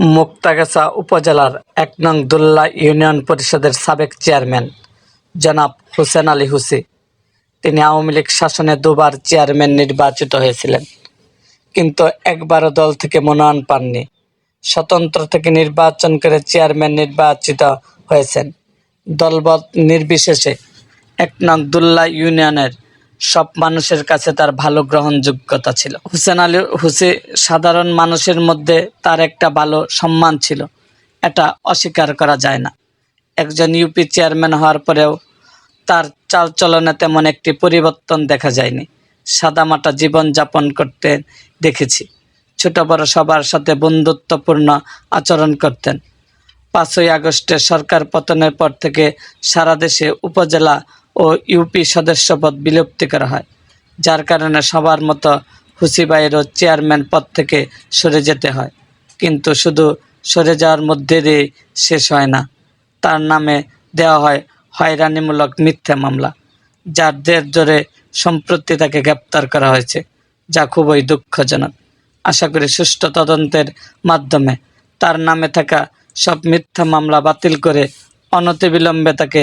মুক্তাগাছা উপজেলার এক নং দুল্লা ইউনিয়ন পরিষদের সাবেক চেয়ারম্যান, জনাব হোসেন আলী হুসি। তিনি আওয়ামী লীগ শাসনে দুবার চেয়ারম্যান নির্বাচিত হয়েছিলেন, কিন্তু একবারও দল থেকে মনোনয়ন পাননি। স্বতন্ত্র থেকে নির্বাচন করে চেয়ারম্যান নির্বাচিত হয়েছেন। দলবদ নির্বিশেষে এক নং দুল্লা ইউনিয়নের সব মানুষের কাছে তার ভালো গ্রহণযোগ্যতা ছিল। হুসেন আলী, হুসি, সাধারণ মানুষের মধ্যে তার একটা ভালো সম্মান ছিল। এটা অস্বীকার করা যায় না। একজন ইউপি চেয়ারম্যান হওয়ার পরেও তার চালচলনে তেমন একটি পরিবর্তন দেখা যায়নি। সাদামাটা জীবনযাপন করতে দেখেছি। ছোট বড় সবার সাথে বন্ধুত্বপূর্ণ আচরণ করতেন। পাঁচই আগস্টে সরকার পতনের পর থেকে সারা দেশে উপজেলা ও ইউপি সদস্যপদ বিলুপ্তি করা হয়, যার কারণে সবার মতো হুসিবাইয়েরও চেয়ারম্যান পদ থেকে সরে যেতে হয়। কিন্তু শুধু সরে যাওয়ার মধ্যে দিয়ে শেষ হয় না। তার নামে দেওয়া হয় হয়রানিমূলক মিথ্যা মামলা, যার জের ধরে সম্প্রতি তাকে গ্রেপ্তার করা হয়েছে, যা খুবই দুঃখজনক। আশা করি সুষ্ঠু তদন্তের মাধ্যমে তার নামে থাকা সব মিথ্যা মামলা বাতিল করে অনতিবিলম্বে তাকে